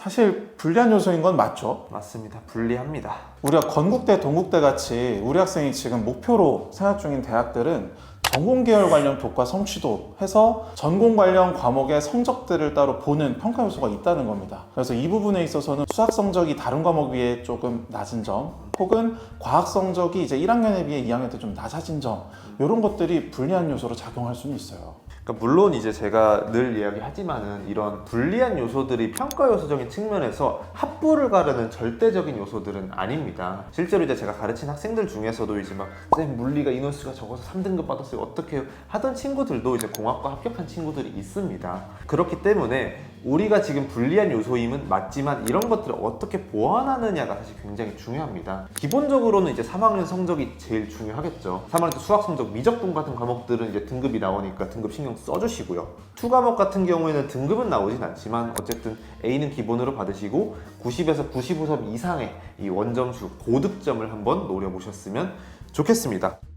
사실 불리한 요소인 건 맞죠. 맞습니다. 불리합니다. 우리가 건국대, 동국대 같이 우리 학생이 지금 목표로 생각 중인 대학들은 전공 계열 관련 독과 성취도 해서 전공 관련 과목의 성적들을 따로 보는 평가 요소가 있다는 겁니다. 그래서 이 부분에 있어서는 수학 성적이 다른 과목 비해 조금 낮은 점, 혹은 과학 성적이 이제 1학년에 비해 2학년 때 좀 낮아진 점, 이런 것들이 불리한 요소로 작용할 수는 있어요. 그러니까 물론 이제 제가 늘 이야기하지만은 이런 불리한 요소들이 평가 요소적인 측면에서 합부를 가르는 절대적인 요소들은 아닙니다. 실제로 이제 제가 가르친 학생들 중에서도 이제 막쌤 물리가 인원수가 적어서 3등급 받았어요 어떻게? 하던 친구들도 이제 공학과 합격한 친구들이 있습니다. 그렇기 때문에 우리가 지금 불리한 요소임은 맞지만 이런 것들을 어떻게 보완하느냐가 사실 굉장히 중요합니다. 기본적으로는 이제 3학년 성적이 제일 중요하겠죠. 3학년 때 수학 성적 미적분 같은 과목들은 이제 등급이 나오니까 등급 신경 써주시고요. 투 과목 같은 경우에는 등급은 나오진 않지만 어쨌든 A는 기본으로 받으시고 90에서 95점 이상의 이 원점수 고득점을 한번 노려보셨으면 좋겠습니다.